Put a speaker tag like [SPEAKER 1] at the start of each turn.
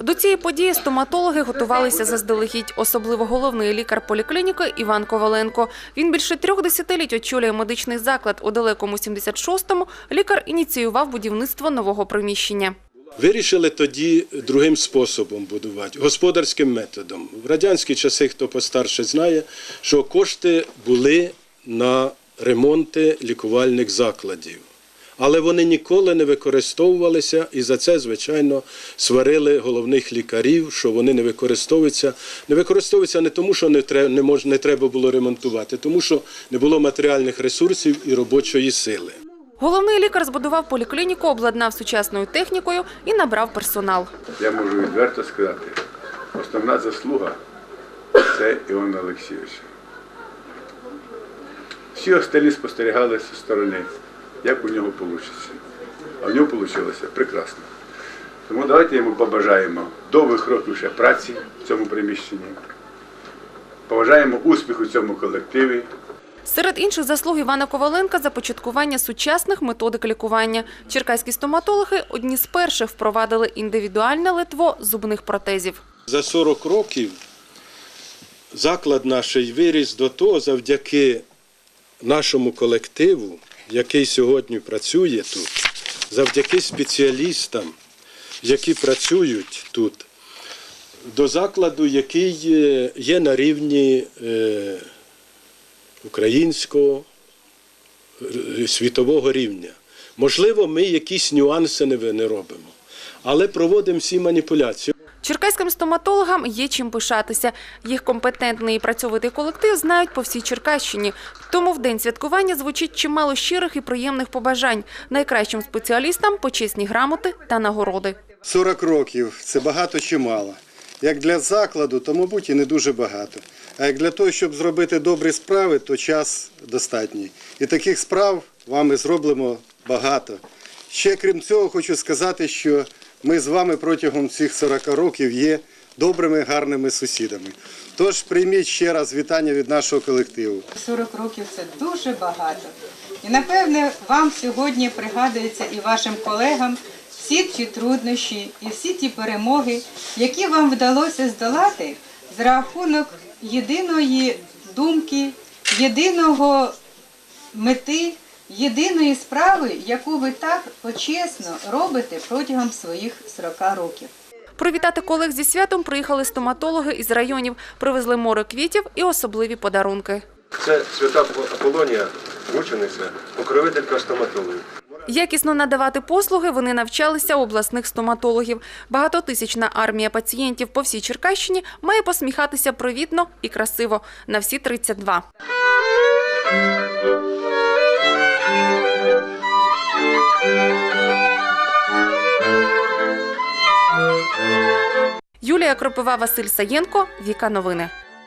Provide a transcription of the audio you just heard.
[SPEAKER 1] До цієї події стоматологи готувалися заздалегідь, особливо головний лікар поліклініки Іван Коваленко. Він більше трьох десятиліть очолює медичний заклад у далекому 76-му. Лікар ініціював будівництво нового приміщення.
[SPEAKER 2] Вирішили тоді другим способом будувати, господарським методом. В радянські часи, хто постарше знає, що кошти були на ремонти лікувальних закладів. Але вони ніколи не використовувалися, і за це, звичайно, сварили головних лікарів, що вони не використовуються. Не використовуються не тому, що не треба, не мож, не треба було ремонтувати, тому що не було матеріальних ресурсів і робочої сили.
[SPEAKER 1] Головний лікар збудував поліклініку, обладнав сучасною технікою і набрав персонал.
[SPEAKER 3] Я можу відверто сказати, основна заслуга це Івана Олексійовича. Всі остальні спостерігали зі сторони, як у нього вийде. А в нього вийшло прекрасно. Тому давайте йому побажаємо довгих років ще праці в цьому приміщенні. Побажаємо успіху цьому колективі.
[SPEAKER 1] Серед інших заслуг Івана Коваленка започаткування сучасних методик лікування. Черкаські стоматологи одні з перших впровадили індивідуальне литво зубних протезів.
[SPEAKER 2] За 40 років заклад наш виріс до того завдяки нашому колективу, який сьогодні працює тут, завдяки спеціалістам, які працюють тут, до закладу, який е, є на рівні е, українського е, світового рівня. Можливо, ми якісь нюанси не робимо, але проводимо всі маніпуляції.
[SPEAKER 1] Черкаським стоматологам є чим пишатися. Їх компетентний і працьовитий колектив знають по всій Черкащині. Тому в день святкування звучить чимало щирих і приємних побажань найкращим спеціалістам почесні грамоти та нагороди.
[SPEAKER 4] 40 років це багато чи мало. Як для закладу, то, мабуть, і не дуже багато. А як для того, щоб зробити добрі справи, то час достатній. І таких справ вами зроблено багато. Ще крім цього, хочу сказати, що ми з вами протягом цих 40 років є добрими, гарними сусідами. Тож прийміть ще раз вітання від нашого колективу.
[SPEAKER 5] 40 років це дуже багато. І напевне вам сьогодні пригадується і вашим колегам всі ті труднощі і всі ті перемоги, які вам вдалося здолати за рахунок єдиної думки, єдиного мети, єдиної справи, яку ви так почесно робите протягом своїх 40 років.
[SPEAKER 1] Привітати колег зі святом приїхали стоматологи із районів, привезли море квітів і особливі подарунки.
[SPEAKER 6] Це свята Аполонія, мучениця, покровителька стоматологів.
[SPEAKER 1] Якісно надавати послуги вони навчалися у обласних стоматологів. Багатотисячна армія пацієнтів по всій Черкащині має посміхатися привітно і красиво на всі 32. Юлія Кропива, Василь Саєнко, Віка Новини.